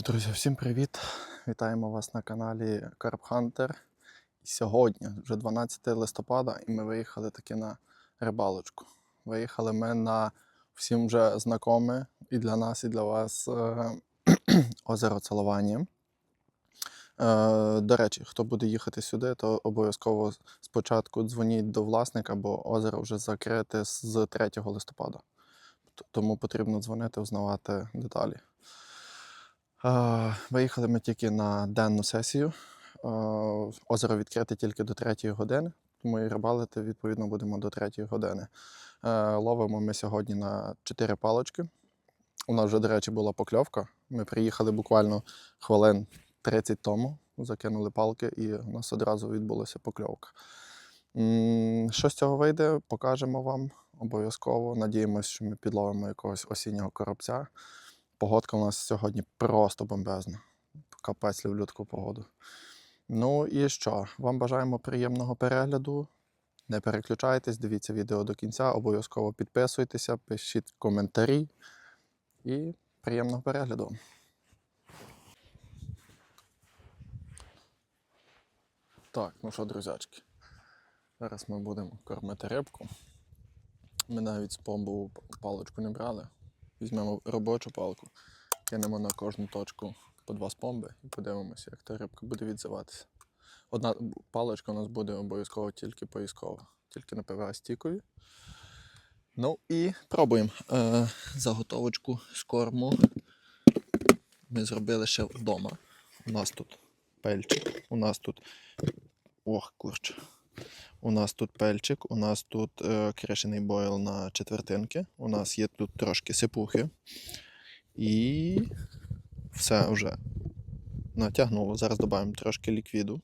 ж, друзі, всім привіт! Вітаємо вас на каналі Carp Hunter. І Сьогодні вже 12 листопада, і ми виїхали таки на рибалочку. Виїхали ми на всім вже знакоме і для нас, і для вас е, озеро Целування. Е, До речі, хто буде їхати сюди, то обов'язково спочатку дзвоніть до власника, бо озеро вже закрите з 3 листопада. Тому потрібно дзвонити, узнавати деталі. Виїхали ми тільки на денну сесію. Озеро відкрите тільки до 3 години, тому і рибалити відповідно будемо до 3 години. Е, Ловимо ми сьогодні на 4 палочки. У нас вже, до речі, була покльовка. Ми приїхали буквально хвилин 30 тому, закинули палки, і у нас одразу відбулася покльовка. Що з цього вийде, покажемо вам обов'язково. Надіємося, що ми підловимо якогось осіннього коробця. Погодка у нас сьогодні просто бомбезна. Капець люблю таку погоду. Ну і що? Вам бажаємо приємного перегляду. Не переключайтесь, дивіться відео до кінця, обов'язково підписуйтеся, пишіть коментарі і приємного перегляду. Так, ну що, друзячки, зараз ми будемо кормити рибку. Ми навіть з спомбову паличку не брали. Візьмемо робочу палку, кинемо на кожну точку по два спомби і подивимося, як та рибка буде відзиватися. Одна паличка у нас буде обов'язково тільки поїскова, тільки на ПВА стікові. Ну і пробуємо. Е, заготовочку з корму. Ми зробили ще вдома. У нас тут пельчик, у нас тут. Ох, курч. У нас тут пельчик, у нас тут е, кришений бойл на четвертинки, у нас є тут трошки сипухи. І все вже натягнуло. Зараз додаємо трошки ліквіду,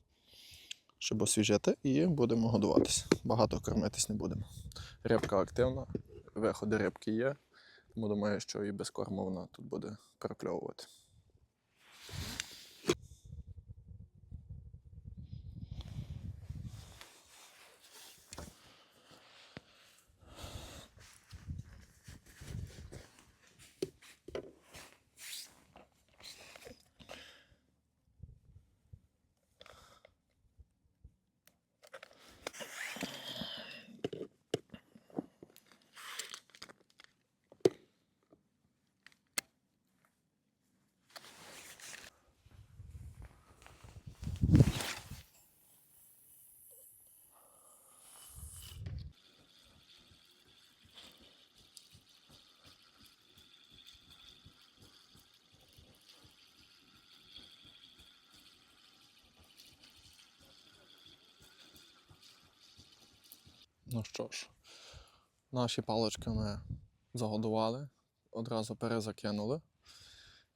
щоб освіжити, і будемо годуватися. Багато кормитись не будемо. Рибка активна, виходи рибки є, тому думаю, що і без корму вона тут буде прокльовувати. Ну що ж, наші палички ми загодували, одразу перезакинули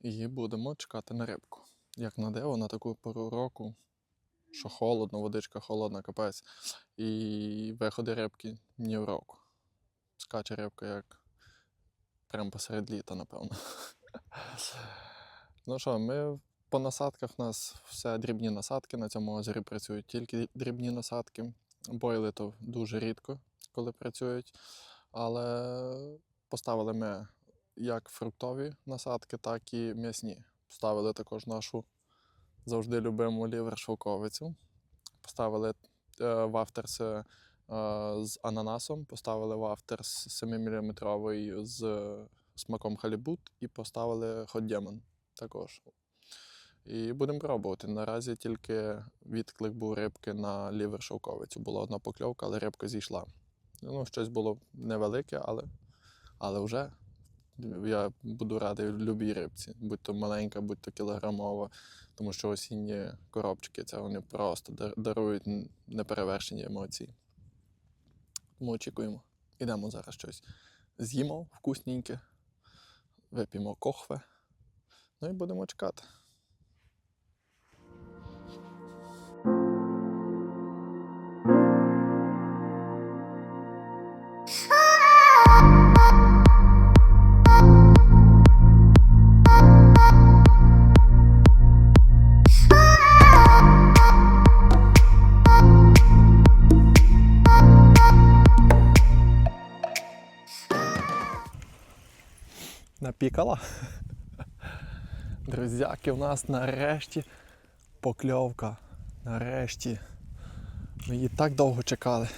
і будемо чекати на рибку. Як на диво, на таку пору року, що холодно, водичка холодна, капець, і виходи рибки ні в року. Скаче рибка як прямо посеред літа, напевно. Ну що, ми по насадках у нас все дрібні насадки. На цьому озері працюють тільки дрібні насадки. Бойли то дуже рідко, коли працюють. Але поставили ми як фруктові насадки, так і м'ясні. Поставили також нашу завжди любиму лівер шовковицю. Поставили е, вафтерс е, з ананасом, поставили вафтерс 7-мм з смаком халібут і поставили demon також. І будемо пробувати. Наразі тільки відклик був рибки на лівер шовковицю. Була одна покльовка, але рибка зійшла. Ну, щось було невелике, але, але вже я буду радий любій рибці, будь то маленька, будь то кілограмова, тому що осінні коробчики це вони просто дарують неперевершені емоції. Тому очікуємо. Ідемо зараз щось. З'їмо вкусненьке, вип'ємо кохве, ну і будемо чекати. Пікала. Друзяки, у нас нарешті покльовка. Нарешті. Ми її так довго чекали.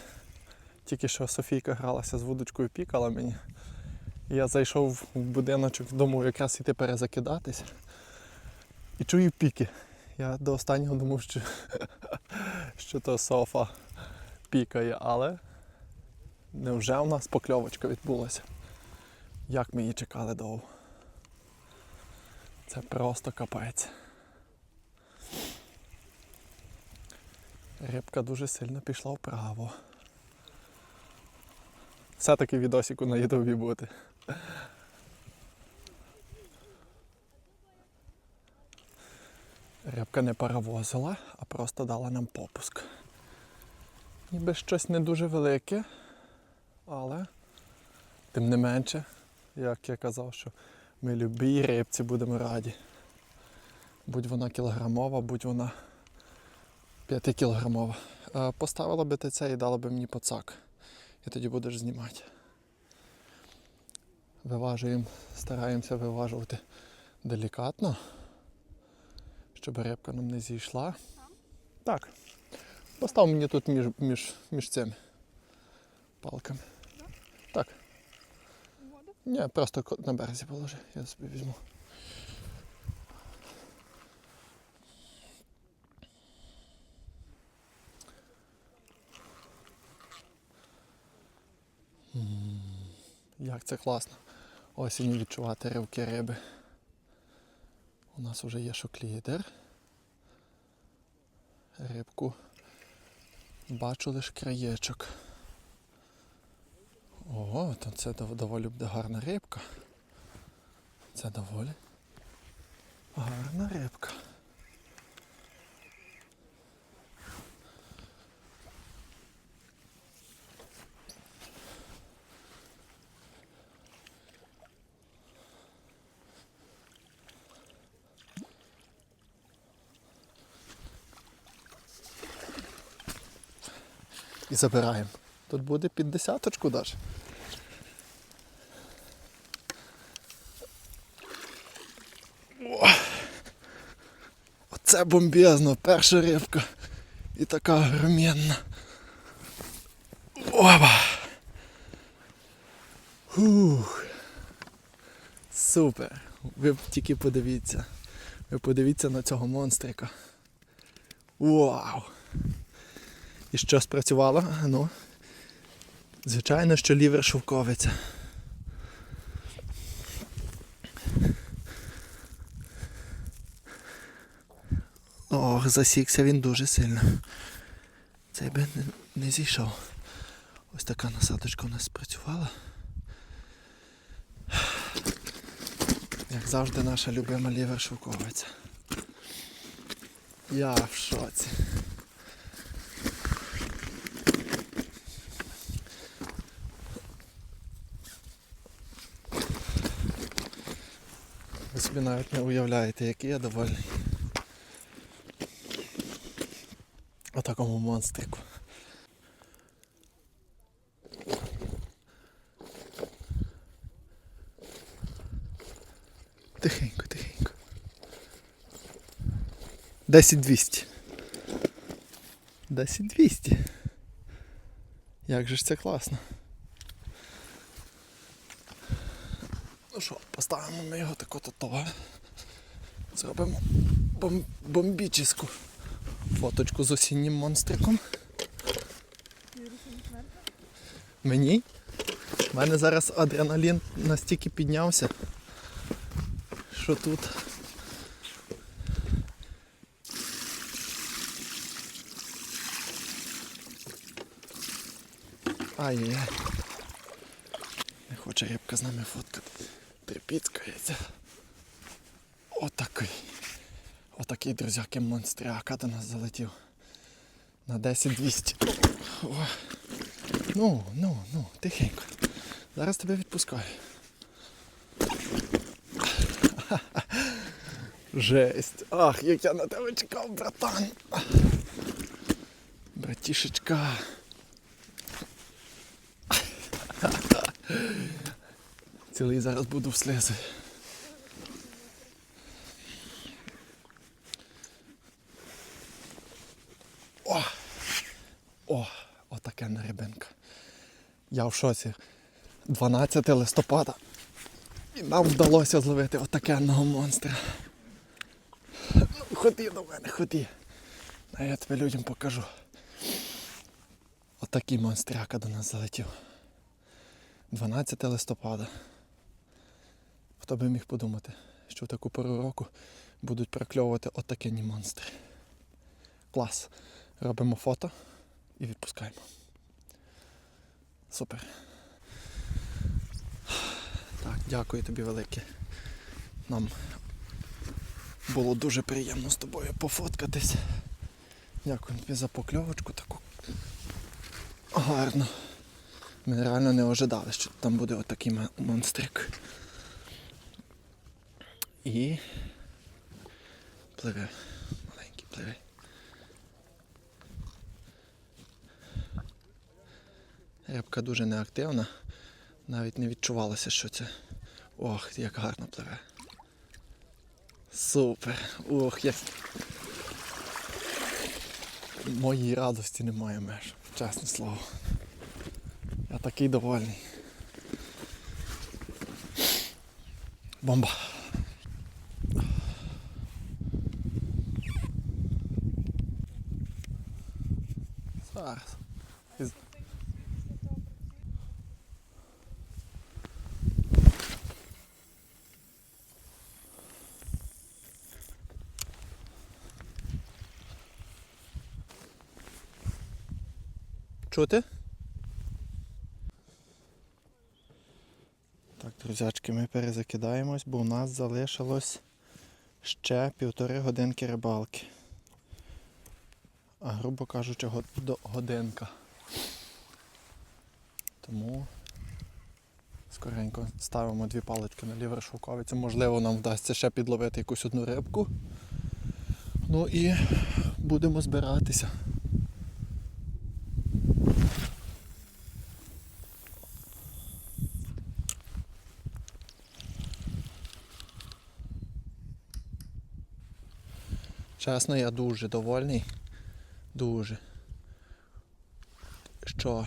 Тільки що Софійка гралася з вудочкою, пікала мені. Я зайшов в будиночок, думав якраз іти перезакидатись. І чую піки. Я до останнього думав, що, що то софа пікає, але невже у нас покльовочка відбулася? Як ми її чекали довго? Це просто капець. Рибка дуже сильно пішла вправо. Все-таки відосіку на ютубі бути. Рибка не паровозила, а просто дала нам попуск. Ніби щось не дуже велике, але тим не менше, як я казав, що ми любій рибці будемо раді. Будь вона кілограмова, будь вона 5 кілограмова. Е, Поставила би ти це і дала би мені поцак. І тоді будеш знімати. Виважуємо, стараємося виважувати делікатно, щоб рибка нам не зійшла. Так. Постав мені тут між, між, між цими палками. Так. Воду? Ні, просто на березі положи, я собі візьму. Як це класно. Осінню відчувати ривки риби. У нас вже є шоклідер. Рибку. Бачу лише краєчок. О, то це доволі буде гарна рибка. Це доволі гарна рибка. І забираємо. Тут буде під десяточку даже. О! Оце бомбезно, перша рибка. І така огроменна. Опа! Фух. Супер. Ви тільки подивіться. Ви подивіться на цього монстрика. Вау! І що спрацювало? Ну. Звичайно, що лівер шовковиця. Ох, засікся він дуже сильно. Цей би не, не зійшов. Ось така насадочка у нас спрацювала. Як завжди наша любима лівер шовковиця. Я в шоці. Ви собі навіть не уявляєте, який я довольний. О такому монстрику. Тихенько, тихенько. 10-200. 10-200. Як же ж це класно. Що, поставимо ми його тако того. Зробимо бом- бомбічну фоточку з осіннім монстриком. Мені? У мене зараз адреналін настільки піднявся, що тут. Ай-яй-яй. Не хоче рибка з нами фоткати. Трипіцкається. Отакий. Отакий, друзяки, монстряка до нас залетів. На 10-200. Ну, ну, ну, тихенько. Зараз тебе відпускаю. Жесть. Ах, як я на тебе чекав, братан. Братішечка. Цілий зараз буду в сльози. О! О, отаке нарибинка. Я в шоці. 12 листопада. І нам вдалося зловити отакенного монстра. Ну, Ходи до мене, ходи. А я тебе людям покажу. Отакий монстряка до нас залетів. 12 листопада. Хто би міг подумати, що в таку пору року будуть прокльовувати отакені монстри. Клас. Робимо фото і відпускаємо. Супер. Так, дякую тобі велике. Нам було дуже приємно з тобою пофоткатись. Дякую тобі за покльовочку таку. Гарно. Ми реально не ожидали, що там буде отакий монстрик. І пливе. Маленький пливе. Рибка дуже неактивна. Навіть не відчувалося, що це. Ох, як гарно пливе. Супер. Ох, як. Моїй радості немає меж, чесне слово. Я такий довольний. Бомба. Зараз. Чути? Так, друзячки, ми перезакидаємось, бо у нас залишилось ще півтори годинки рибалки. Грубо кажучи, годинка. Тому скоренько ставимо дві палички на лівер шовковицю. Можливо, нам вдасться ще підловити якусь одну рибку. Ну і будемо збиратися. Чесно, я дуже довольний. Дуже. Що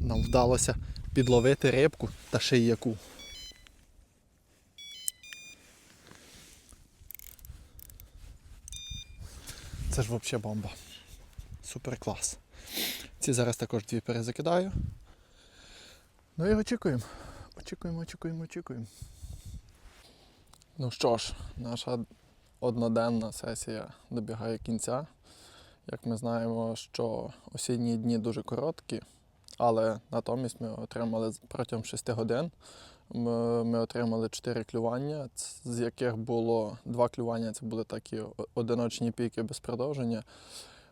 нам вдалося підловити рибку та ще й яку. Це ж взагалі бомба. Супер клас. Ці зараз також дві перезакидаю. Ну і очікуємо. Очікуємо, очікуємо, очікуємо. Ну що ж, наша одноденна сесія добігає кінця. Як ми знаємо, що осінні дні дуже короткі, але натомість ми отримали протягом 6 годин. Ми, отримали 4 клювання, з яких було два клювання це були такі одиночні піки без продовження.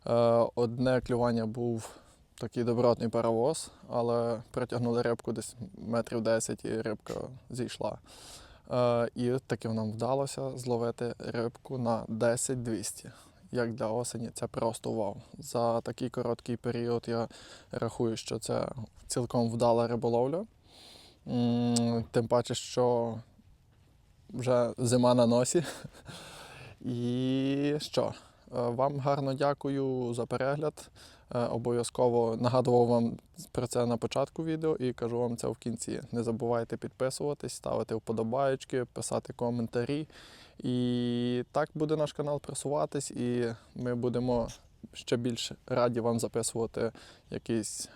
Е, Одне клювання був такий добротний паровоз, але притягнули рибку десь метрів 10 і рибка зійшла. Е, І таки нам вдалося зловити рибку на 10-200. Як для осені, це просто вау. За такий короткий період я рахую, що це цілком вдала риболовля. Тим паче, що вже зима на носі. І що? Е, Вам гарно дякую за перегляд. Е, Обов'язково нагадував вам про це на початку відео і кажу вам це в кінці. Не забувайте підписуватись, ставити вподобаєчки, писати коментарі. І так буде наш канал просуватись, і ми будемо ще більш раді вам записувати якийсь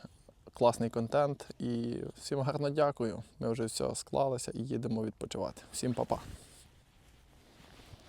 класний контент. І всім гарно дякую. Ми вже все склалися і їдемо відпочивати. Всім па-па.